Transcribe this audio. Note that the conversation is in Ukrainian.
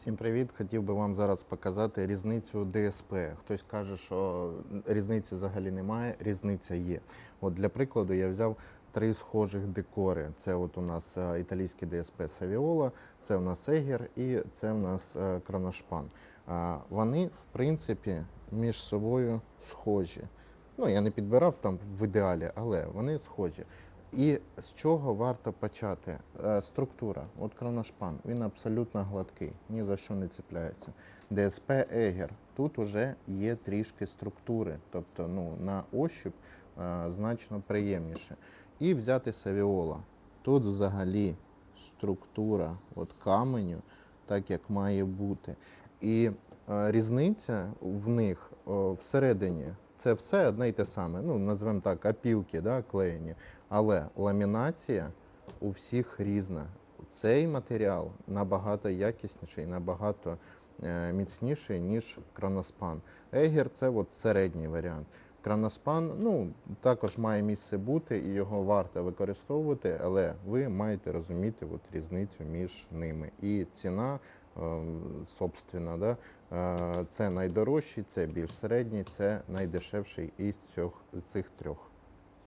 Всім привіт! Хотів би вам зараз показати різницю ДСП. Хтось каже, що різниці взагалі немає, різниця є. От для прикладу я взяв три схожих декори. Це от у нас е, італійський ДСП Савіола, це у нас Егер і це у нас е, Кроношпан. Вони, в принципі, між собою схожі. Ну, я не підбирав там в ідеалі, але вони схожі. І з чого варто почати? Е, Структура. От кроношпан, він абсолютно гладкий, ні за що не цепляється. ДСП Егер. Тут уже є трішки структури, тобто ну, на ощуп е, значно приємніше. І взяти Савіола. Тут взагалі структура от каменю, так як має бути. І різниця в них всередині це все одне й те саме. Ну, назвемо так, опілки да, клеєні. Але ламінація у всіх різна. Цей матеріал набагато якісніший, набагато е, міцніший, ніж кроноспан. Егер це от середній варіант. Кроноспан ну, також має місце бути і його варто використовувати, але ви маєте розуміти от різницю між ними. І ціна, е, собственно, да, е, це найдорожчий, це більш середній, це найдешевший із цих, цих трьох.